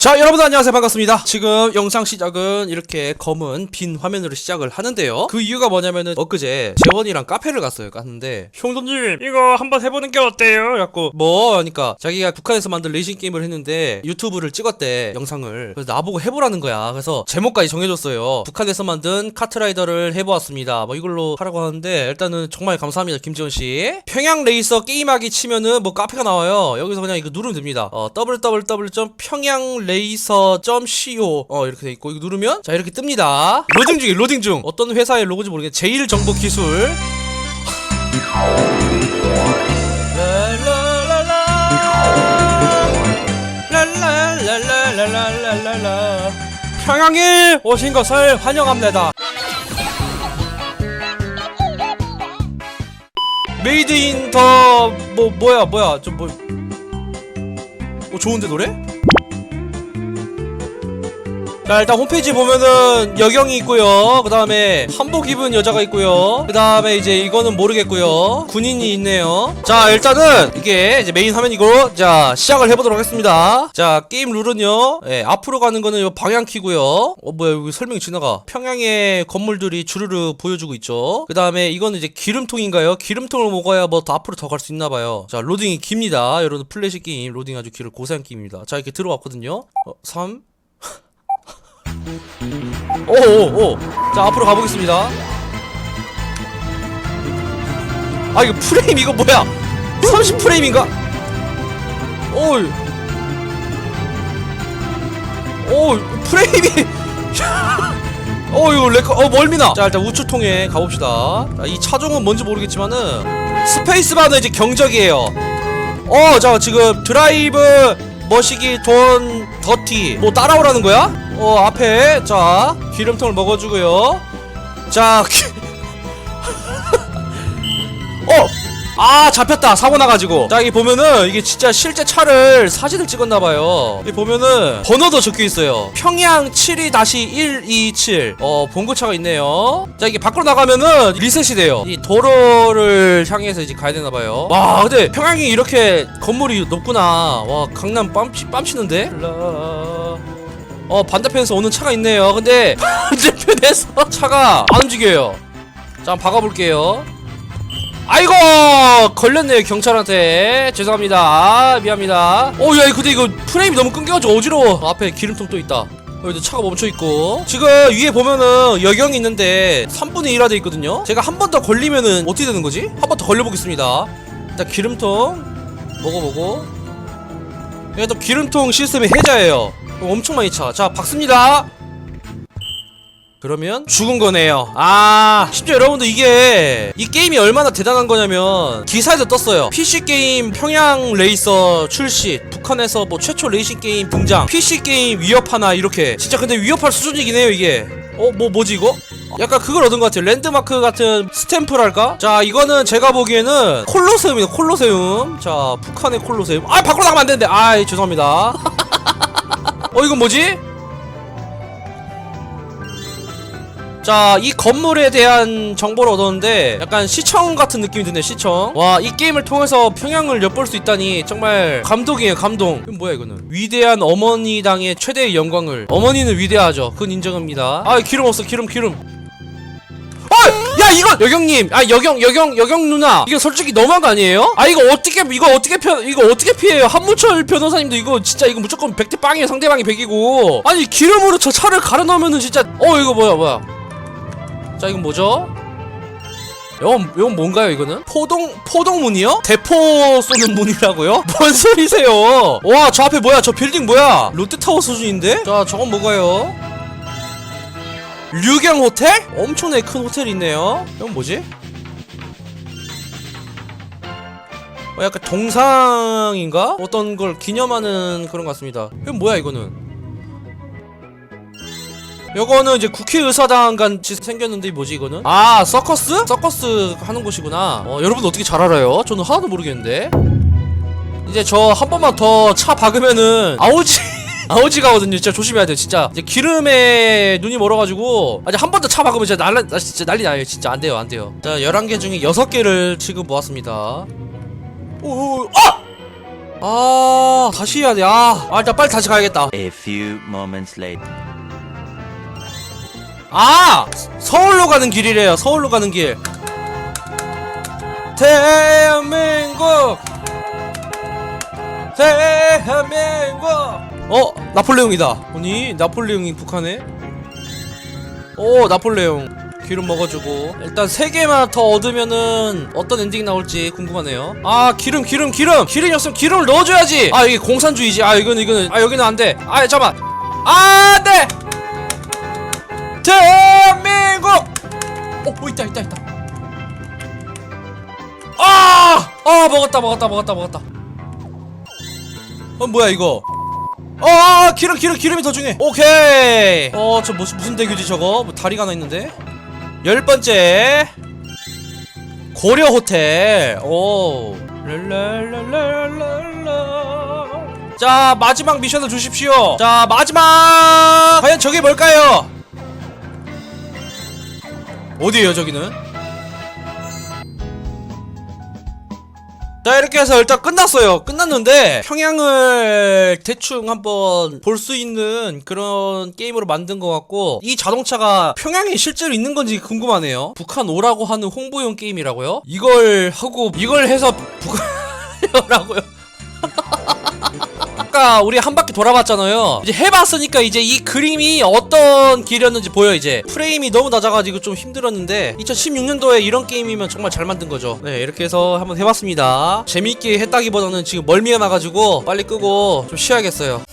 자 여러분 안녕하세요. 반갑습니다. 지금 영상 시작은 이렇게 검은 빈 화면으로 시작을 하는데요. 그 이유가 뭐냐면은 엊그제 재원이랑 카페를 갔어요. 갔는데 형도님 이거 한번 해보는 게 어때요? 갖고 뭐 하니까 자기가 북한에서 만든 레이싱 게임을 했는데 유튜브를 찍었대 영상을. 그래서 나보고 해보라는 거야. 그래서 제목까지 정해줬어요. 북한에서 만든 카트라이더를 해보았습니다. 뭐 이걸로 하라고 하는데 일단은 정말 감사합니다 김지원씨. 평양 레이서 게임하기 치면은 뭐 카페가 나와요. 여기서 그냥 이거 누르면 됩니다. 어 www.평양 레이서.co 어 이렇게 돼 있고 이거 누르면 자 이렇게 뜹니다. 로딩 중에 로딩 중. 어떤 회사의 로고인지 모르겠는데 제일 정보 기술. 랄랄랄랄랄랄랄랄랄랄라 평양에 오신 것을 환영합니다 메이드 인 더 뭐 뭐야 뭐야 좀뭐 어, 좋은데 노래? 자 일단 홈페이지 보면은 여경이 있고요. 그 다음에 한복 입은 여자가 있고요. 그 다음에 이제 이거는 모르겠고요. 군인이 있네요. 자 일단은 이게 이제 메인 화면이고 자 시작을 해보도록 하겠습니다. 자 게임 룰은요. 예, 앞으로 가는 거는 요 방향 키고요. 어 뭐야 여기 설명이 지나가. 평양의 건물들이 주르르 보여주고 있죠. 그 다음에 이거는 이제 기름통인가요? 기름통을 먹어야 뭐 더 앞으로 더 갈 수 있나봐요. 자 로딩이 깁니다. 여러분 플래시 게임 로딩 아주 길을 고사한 게임입니다. 자 이렇게 들어왔거든요. 어, 3 오오오. 자 앞으로 가보겠습니다. 아 이거 프레임 이거 뭐야? 30 프레임인가? 오이. 오 프레임이. 어 이거 레커 어 멀미나. 자 일단 우측 통해 가봅시다. 자, 이 차종은 뭔지 모르겠지만은 스페이스바는 이제 경적이에요. 어자 지금 드라이브 머시기 돈 더티 뭐 따라오라는 거야? 어 앞에. 자 기름통을 먹어주고요. 자 기- 어! 아 잡혔다. 사고 나가지고. 자 여기 보면은 이게 진짜 실제 차를 사진을 찍었나봐요. 여기 보면은 번호도 적혀있어요. 평양 72-127 어 본고차가 있네요. 자 이게 밖으로 나가면은 리셋이 돼요. 이 도로를 향해서 이제 가야 되나봐요. 와 근데 평양이 이렇게 건물이 높구나. 와 강남 빰치, 빰치는데 어 반대편에서 오는 차가 있네요. 근데 반대편에서 차가 안 움직여요. 자 한번 박아볼게요. 아이고 걸렸네요 경찰한테. 죄송합니다. 아, 미안합니다. 어야 근데 이거 프레임이 너무 끊겨가지고 어지러워. 앞에 기름통 또 있다. 여기도 차가 멈춰있고. 지금 위에 보면은 여경이 있는데 3분의 1화 돼 있거든요. 제가 한 번 더 걸리면은 어떻게 되는 거지? 한 번 더 걸려보겠습니다. 일단 기름통 먹어보고. 이게 또 기름통 시스템이 해자예요 엄청 많이 차 자 박습니다 그러면 죽은 거네요. 아, 심지어 여러분들 이게 이 게임이 얼마나 대단한 거냐면 기사에도 떴어요. PC 게임 평양 레이서 출시, 북한에서 뭐 최초 레이싱 게임 등장, PC 게임 위협하나 이렇게. 진짜 근데 위협할 수준이긴 해요 이게. 어, 뭐 뭐지 이거? 약간 그걸 얻은 것 같아요. 랜드마크 같은 스탬프랄까? 자, 이거는 제가 보기에는 콜로세움이다, 콜로세움. 자, 북한의 콜로세움. 아, 밖으로 나가면 안 되는데. 아, 죄송합니다. 어, 이건 뭐지? 자, 이 건물에 대한 정보를 얻었는데 약간 시청 같은 느낌이 드네, 시청. 와, 이 게임을 통해서 평양을 엿볼 수 있다니 정말 감동이에요, 감동. 이건 뭐야, 이거는? 위대한 어머니당의 최대의 영광을. 어머니는 위대하죠. 그건 인정합니다. 아, 기름 없어, 기름, 기름. 어! 야, 이거 여경님. 아, 여경, 여경, 여경 누나. 이거 솔직히 너무한 거 아니에요? 아, 이거 어떻게 이거 어떻게 펴 이거 어떻게 피해요? 한무철 변호사님도 이거 진짜 이거 무조건 100대 빵이에요. 상대방이 100이고. 아니, 기름으로 저 차를 갈아 넣으면은 진짜 어, 이거 뭐야, 뭐야. 자 이건 뭐죠? 이건, 이건 뭔가요 이거는? 포동 포동문이요? 대포 쏘는 문이라고요? 뭔 소리세요? 와 저 앞에 뭐야 저 빌딩 뭐야? 롯데타워 수준인데? 자 저건 뭐가요? 류경 호텔? 엄청나게 큰 호텔이 있네요 이건 뭐지? 어, 약간 동상인가? 어떤 걸 기념하는 그런 것 같습니다 이건 뭐야 이거는? 요거는 이제 국회의사당 같이 생겼는데 뭐지 이거는? 아 서커스? 서커스 하는 곳이구나 어 여러분 어떻게 잘 알아요? 저는 하나도 모르겠는데 이제 저 한 번만 더 차 박으면은 아우지 아우지 가거든요. 진짜 조심해야 돼요. 진짜. 이제 기름에 눈이 멀어가지고. 아직 한 번 더 차 박으면 진짜 난리 나 진짜 난리 나요. 진짜 안 돼요 안 돼요. 자 11개 중에 6개를 지금 모았습니다. 오. 아! 아 다시 해야 돼 아 아, 일단 빨리 다시 가야겠다. A few moments later. 아! 서울로 가는 길이래요. 서울로 가는 길. 대한민국! 대한민국 어 나폴레옹이다. 아니 나폴레옹이 북한에? 오 나폴레옹. 기름 먹어주고. 일단 세 개만 더 얻으면은 어떤 엔딩이 나올지 궁금하네요. 아 기름 기름 기름! 기름이 없으면 기름을 넣어줘야지! 아 이게 공산주의지. 아 이거는 이거는. 아 여기는 안돼. 아 잠깐 아 안돼 대한민국! 어, 어 있다 있다 있다. 아! 아 먹었다 먹었다 먹었다 먹었다. 어 뭐야 이거 어 기름 기름 기름이 더 중요해. 오케이. 어 저 무슨 무슨 대교지 저거? 뭐 다리가 하나 있는데? 열 번째. 고려 호텔. 오. 랄랄랄랄랄라. 자 마지막 미션을 주십시오. 자 마지막! 과연 저게 뭘까요? 어디에요 저기는 자 이렇게 해서 일단 끝났어요 끝났는데 평양을 대충 한번 볼 수 있는 그런 게임으로 만든 것 같고 이 자동차가 평양에 실제로 있는 건지 궁금하네요 북한 오라고 하는 홍보용 게임이라고요? 이걸 하고 이걸 해서 북한이라고요? 아까 우리 한 바퀴 돌아봤잖아요. 이제 해봤으니까 이제 이 그림이 어떤 길이었는지 보여 이제. 프레임이 너무 낮아가지고 좀 힘들었는데 2016년도에 이런 게임이면 정말 잘 만든 거죠. 네 이렇게 해서 한번 해봤습니다. 재밌게 했다기보다는 지금 멀미가 나가지고 빨리 끄고 좀 쉬어야겠어요.